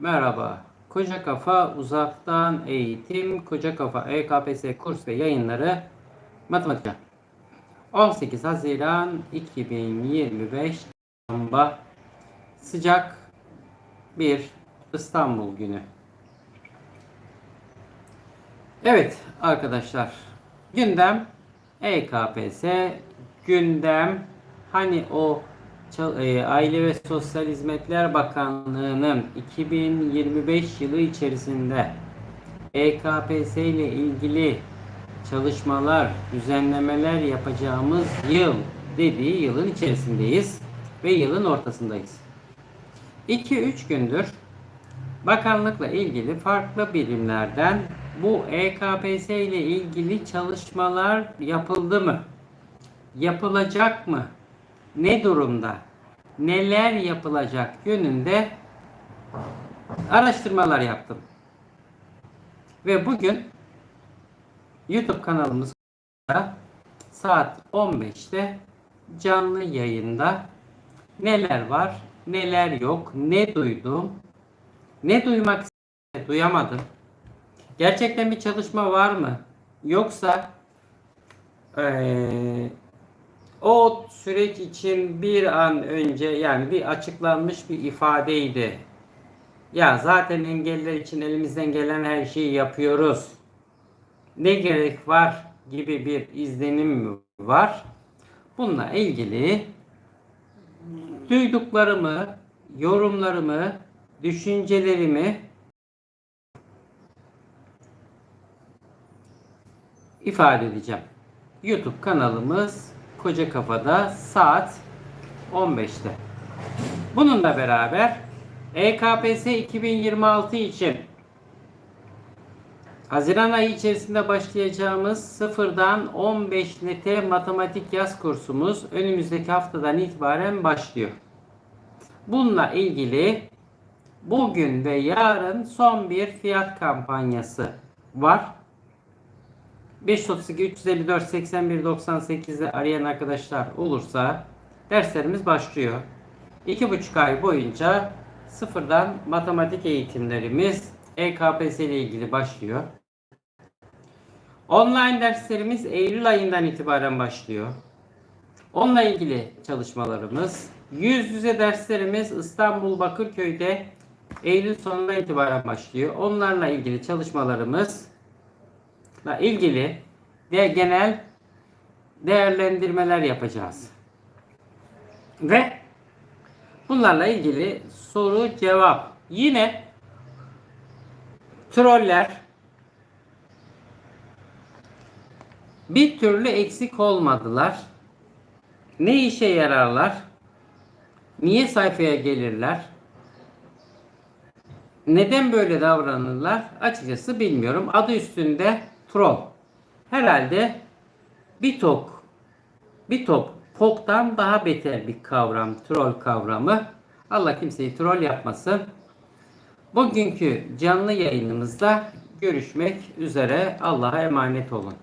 Merhaba. Koca Kafa Uzaktan Eğitim, Koca Kafa EKPS kurs ve yayınları matematik. 18 Haziran 2025 Çarşamba sıcak bir İstanbul günü. Evet arkadaşlar gündem EKPS gündem hani o Aile ve Sosyal Hizmetler Bakanlığı'nın 2025 yılı içerisinde EKPS ile ilgili çalışmalar, düzenlemeler yapacağımız yıl dediği yılın içerisindeyiz ve yılın ortasındayız. 2-3 gündür bakanlıkla ilgili farklı birimlerden bu EKPS ile ilgili çalışmalar yapıldı mı? Yapılacak mı? Ne durumda? Neler yapılacak yönünde araştırmalar yaptım. Ve bugün YouTube kanalımızda saat 15'te canlı yayında neler var, neler yok, ne duydum, ne duymak istedim, duyamadım. Gerçekten bir çalışma var mı? Yoksa eee, o süreç için bir an önce yani bir açıklanmış bir ifadeydi. Ya zaten engeller için elimizden gelen her şeyi yapıyoruz. Ne gerek var gibi bir izlenim var. Bununla ilgili duyduklarımı, yorumlarımı, düşüncelerimi ifade edeceğim. YouTube kanalımız Koca Kafada saat 15'te. Bununla beraber EKPS 2026 için Haziran ayı içerisinde başlayacağımız sıfırdan 15 nete matematik yaz kursumuz önümüzdeki haftadan itibaren başlıyor. Bununla ilgili bugün ve yarın son bir fiyat kampanyası var. 532 354 81 98'de arayan arkadaşlar olursa derslerimiz başlıyor. 2,5 ay boyunca sıfırdan matematik eğitimlerimiz EKPS ile ilgili başlıyor. Online derslerimiz Eylül ayından itibaren başlıyor. Onunla ilgili çalışmalarımız, yüz yüze derslerimiz İstanbul Bakırköy'de Eylül sonuna itibaren başlıyor. Onlarla ilgili çalışmalarımız ilgili de genel değerlendirmeler yapacağız. Ve bunlarla ilgili soru cevap. Yine troller bir türlü eksik olmadılar. Ne işe yararlar? Niye sayfaya gelirler? Neden böyle davranırlar? Açıkçası bilmiyorum. Adı üstünde troll. Herhalde bir tok, poktan daha beter bir kavram, troll kavramı. Allah kimseyi troll yapmasın. Bugünkü canlı yayınımızda görüşmek üzere. Allah'a emanet olun.